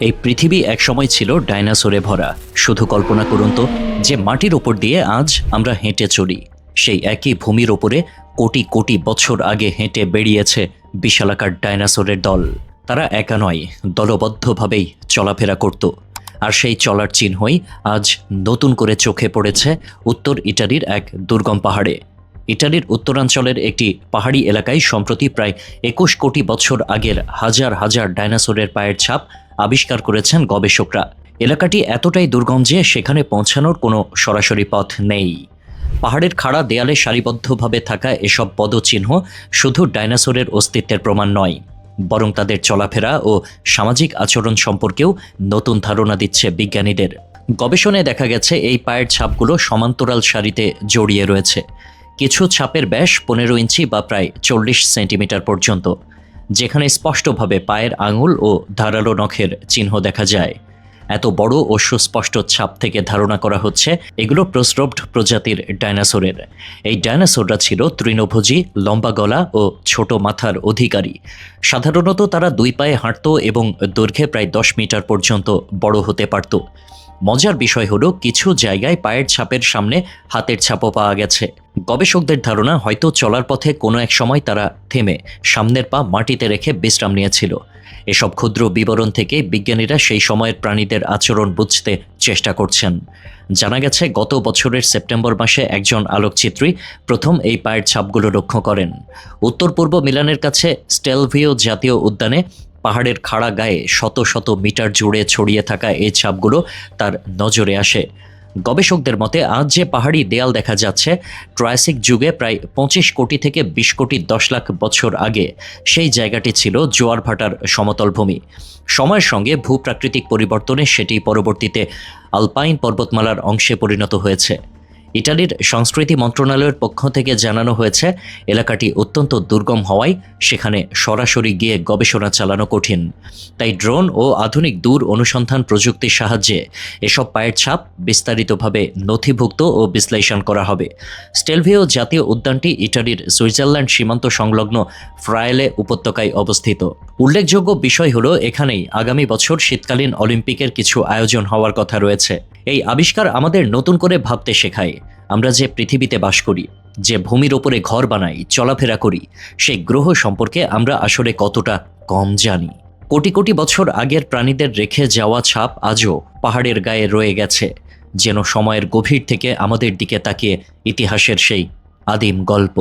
এই পৃথিবী একসময় ছিল ডাইনোসরে ভরা। শুধু কল্পনা করুন তো, যে মাটির ওপর দিয়ে আজ আমরা হেঁটে চলি সেই একই ভূমির ওপরে কোটি কোটি বছর আগে হেঁটে বেরিয়েছে বিশালাকার ডাইনোসরের দল। তারা একা নয়, দলবদ্ধভাবেই চলাফেরা করত। আর সেই চলার চিহ্নই আজ নতুন করে চোখে পড়েছে উত্তর ইটালির এক দুর্গম পাহাড়ে। ইটালির উত্তরাঞ্চলের একটি পাহাড়ি এলাকায় সম্প্রতি প্রায় একুশ কোটি বছর আগের হাজার হাজার ডাইনোসরের পায়ের ছাপ আবিষ্কার করেছেন গবেষকরা। এলাকাটি এতটাই দুর্গম যে সেখানে পৌঁছানোর কোনো সরাসরি পথ নেই। পাহাড়ের খাড়া দেয়ালে সারিবদ্ধভাবে থাকা এসব পদচিহ্ন শুধু ডাইনোসরের অস্তিত্বের প্রমাণ নয়, বরং তাদের চলাফেরা ও সামাজিক আচরণ সম্পর্কেও নতুন ধারণা দিচ্ছে বিজ্ঞানীদের। গবেষণায় দেখা গেছে, এই পায়ের ছাপগুলো সমান্তরাল সারিতে জড়িয়ে রয়েছে। কিছু ছাপের ব্যাস পনেরো ইঞ্চি বা প্রায় চল্লিশ সেন্টিমিটার পর্যন্ত। যেখানে স্পষ্টভাবে পায়ের আঙুল ও ধারালো নখের চিহ্ন দেখা যায়। এত বড় ও সুস্পষ্ট ছাপ থেকে ধারণা করা হচ্ছে এগুলো প্রস্রব্ড প্রজাতির ডাইনোসরের। এই ডাইনোসররা ছিল তৃণভোজী, লম্বা গলা ও ছোট মাথার অধিকারী। সাধারণত তারা দুই পায়ে হাঁটত এবং দৈর্ঘ্যে প্রায় দশ মিটার পর্যন্ত বড় হতে পারত। মজার বিষয় হলো কিছু জায়গায় পায়ের ছাপের সামনে হাতের ছাপও পাওয়া গেছে। গবেষকদের ধারণা হয়তো চলার পথে কোনো এক সময় তারা থেমে সামনের পা মাটিতে রেখে বিশ্রাম নিয়েছিল। এসব ক্ষুদ্র বিবরণ থেকে বিজ্ঞানীরা সেই সময়ের প্রাণীদের আচরণ বুঝতে চেষ্টা করছেন। জানা গেছে, গত বছরের সেপ্টেম্বর মাসে একজন আলোকচিত্রী প্রথম এই পায়ের ছাপগুলো লক্ষ্য করেন। উত্তর পূর্ব মিলানের কাছে স্টেলভিও জাতীয় উদ্যানে পাহাড়ের খাড়া গায়ে শত শত মিটার জুড়ে ছড়িয়ে থাকা এই ছাপগুলো তার নজরে আসে। গবেষকদের মতে, আজ যে পাহাড়ি দেয়াল দেখা যাচ্ছে, ট্রায়াসিক যুগে প্রায় পঁচিশ কোটি থেকে বিশ কোটি দশ লাখ বছর আগে সেই জায়গাটি ছিল জোয়ার ভাটার সমতল ভূমি। সময়ের সঙ্গে ভূপ্রাকৃতিক পরিবর্তনে সেটি পরবর্তীতে আলপাইন পর্বতমালার অংশে পরিণত হয়েছে। ইটালির সংস্কৃতি মন্ত্রণালয়ের পক্ষ থেকে জানানো হয়েছে, এলাকাটি অত্যন্ত দুর্গম হওয়ায় সেখানে সরাসরি গিয়ে গবেষণা চালানো কঠিন। তাই ড্রোন ও আধুনিক দূর অনুসন্ধান প্রযুক্তির সাহায্যে এসব পায়ের ছাপ বিস্তারিতভাবে নথিভুক্ত ও বিশ্লেষণ করা হবে। স্টেলভিও জাতীয় উদ্যানটি ইটালির সুইজারল্যান্ড সীমান্ত সংলগ্ন ফ্রায়েলে উপত্যকায় অবস্থিত। উল্লেখযোগ্য বিষয় হলো, এখানেই আগামী বছর শীতকালীন অলিম্পিকের কিছু আয়োজন হওয়ার কথা রয়েছে। এই আবিষ্কার আমাদের নতুন করে ভাবতে শেখায়। আমরা যে পৃথিবীতে বাস করি, যে ভূমির ওপরে ঘর বানাই, চলাফেরা করি, সেই গ্রহ সম্পর্কে আমরা আসলে কতটা কম জানি। কোটি কোটি বছর আগের প্রাণীদের রেখে যাওয়া ছাপ আজও পাহাড়ের গায়ে রয়ে গেছে, যেন সময়ের গভীর থেকে আমাদের দিকে তাকিয়ে ইতিহাসের সেই আদিম গল্প।